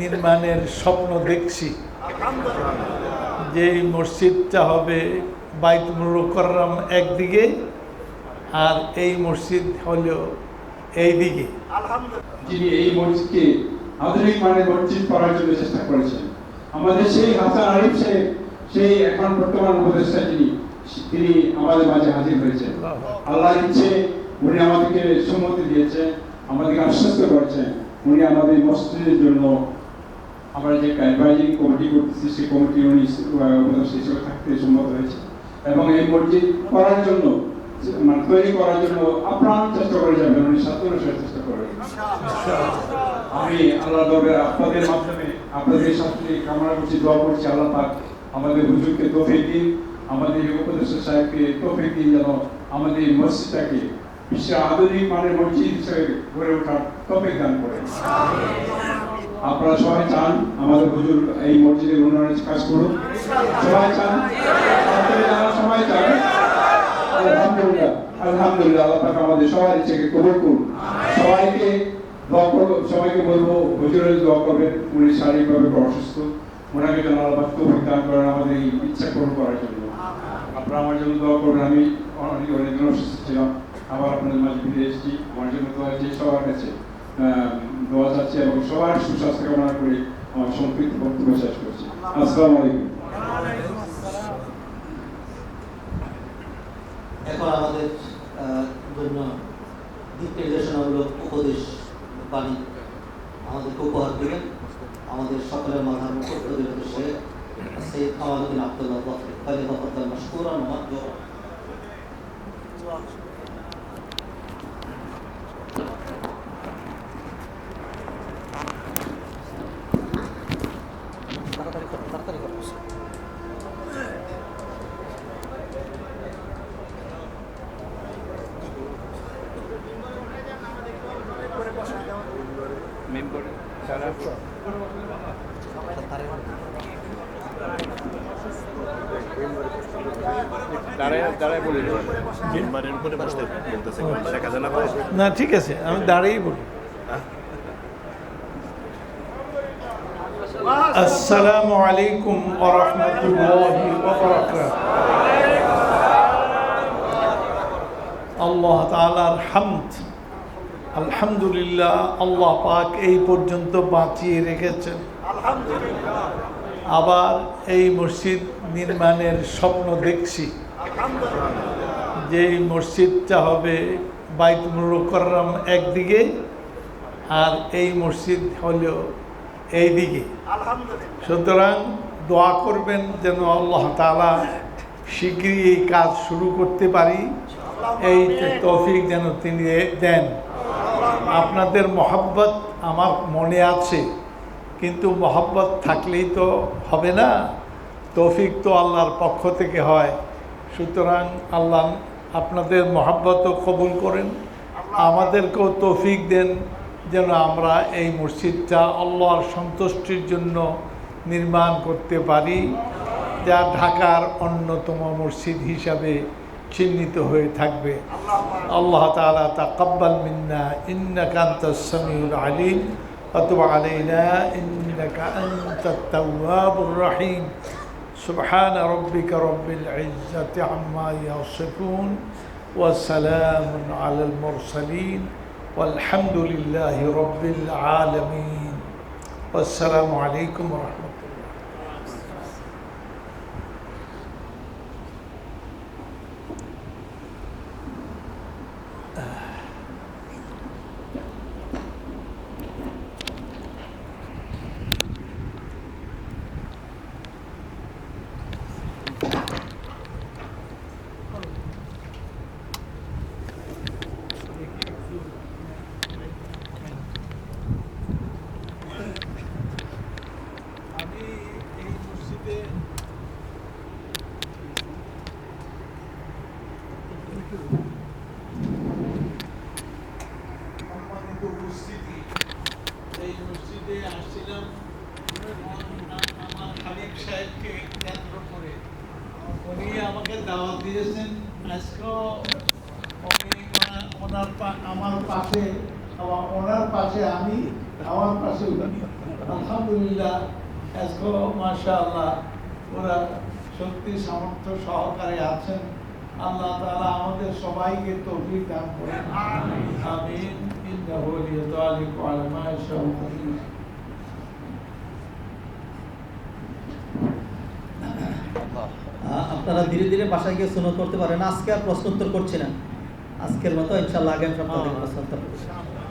নির্মাণের স্বপ্ন দেখছি। যে এই মসজিদটা হবে বাইতুল মুকররম একদিকে আর এই মসজিদ হল এই দিকে যিনি এই মসজিদকে আধুনিক মানের মসজিদ করার জন্য চেষ্টা করেছেন। আমাদের সেই হাসান আরিফ সাহেব, সেই এখন বর্তমান উপদেষ্টা যিনি, তিনি আমাদের মাঝে হাজির হয়েছেন। আল্লাহর ইচ্ছে, উনি আমাদেরকে সম্মতি দিয়েছেন, আমাদেরকে আশ্বস্ত করেছেন, উনি আমাদের মসজিদের জন্য আমরা যে অ্যাডভাইজিং কমিটি করতেছি, সেই কমিটি থাকতে সম্মত হয়েছে। এবং এই মসজিদ করার জন্য মানে তৈরি করার জন্য আপ্রাণ চেষ্টা করে যাবেন, উনি চেষ্টা আমি আল্লাহ দরবারে আপনাদের মাধ্যমে আপনাদের সাথে কামনা করছি, দোয়া করছি, আল্লাহ পাক আমাদের হুজুরকে তৌফিক দিন, আমাদের উপদেষ্টা সাহেবকে তৌফিক দিন যেন আমাদের মসজিদটাকে বিশ্বের আধুনিক মানের মসজিদ হিসেবে গড়ে ওঠার তৌফিক দান করেন আপনারা সবাই চান আমাদের হুজুর এই মসজিদের উন্নয়নের কাজ করুন সবাই চান? সবাই চান, আলহামদুলিল্লাহ আলহামদুলিল্লাহ, আল্লাহ পাক আমাদের সবার ইচ্ছাকে কবুল করুন সবাইকে দোয়া করব, সবাইকে বলব, হুজুরের দোয়া করবেন, উনি শারীরিকভাবে অসুস্থ। ওনাকে যেন আল্লাহ পাক তৌফিক দান করেন আমাদের এই ইচ্ছা পূরণ করার জন্য। আপনারা আমার জন্য দোয়া করবেন, আমি অনেক অনেক দিন অসুস্থ ছিলাম। আবার আপনাদের মাঝে ফিরে এসেছি। আমার জন্য দোয়া সবার কাছে। দোয়া চাচ্ছি এবং সবার সুস্বাস্থ্য কামনা করে আমার সংক্ষিপ্ত বক্তব্য শেষ করছি। আসসালামু আলাইকুম। এখন আমাদের জন্য দিক নির্দেশনামূলক উপদেশ বাণী আমাদেরকে উপহার দেবেন। আমাদের সকলের মাথার মুকুট প্রতিরোধ সে সৈয়দ কামালুদ্দিন আব্দুল্লাহ ওয়া হাসিনা করে না, ঠিক আছে, আমি দাঁড়িয়েই বলি। আসসালামু আলাইকুম ওয়া রাহমাতুল্লাহি ওয়া বারাকাতুহু। আল্লাহ তাআলার হামদ। আলহামদুলিল্লাহ, আল্লাহ পাক এই পর্যন্ত বাঁচিয়ে রেখেছেন। আবার এই মসজিদ নির্মাণের স্বপ্ন দেখছি। যে এই মসজিদটা হবে বাইতুল মুকররম একদিকে আর এই মসজিদ হলো এই দিকে সুতরাং দোয়া করবেন যেন আল্লাহ তাআলা শীঘ্রই এই কাজ শুরু করতে পারি। এই তৌফিক যেন তিনি দেন। আপনাদের মহাব্বত আমার মনে আছে, কিন্তু মহাব্বত থাকলেই তো হবে না। তৌফিক তো আল্লাহর পক্ষ থেকে হয়। সুতরাং আল্লাহ আপনাদের মহাব্বতও কবুল করেন। আমাদেরকেও তৌফিক দেন যেন আমরা এই মসজিদটা আল্লাহর সন্তুষ্টির জন্য নির্মাণ করতে পারি, যা ঢাকার অন্যতম মসজিদ হিসাবে চিহ্নিত হয়ে থাকবে আল্লাহ তাআলা তাকাব্বাল মিন্না ইন্নাকা আনতাস সামিউল আলিম وتب علينا إنك أنت التواب الرحيم سبحان ربك رب العزة عما يصفون وسلام على المرسلين والحمد لله رب العالمين والسلام عليكم ورحمة الله আমি এই মসজিদে সম্মানিত উপস্থিতি এই মসজিদে আসছিলাম আমার খালিক সাহেবকে কেন্দ্র করে উনি আমাকে দাওয়াত দিয়েছেন। আজকেও ওনার আমার পাশে ওনার পাশে আমি, আমার পাশে আলহামদুলিল্লাহ আজকে মাশাআল্লাহ ওরা শক্তি সামর্থ্য সহকারে আছেন। আল্লাহ তাআলা আমাদের সবাইকে তৌফিক দান করেন। আমিন। ইন্নাহু লিযালিকা আলা আপনারা ধীরে ধীরে বাসায় গিয়ে সুনত করতে পারেন। আজকে আর প্রশ্ন উত্তর করছি না। আজকের মতো ইনশাল্লাহ আগামী সপ্তাহে।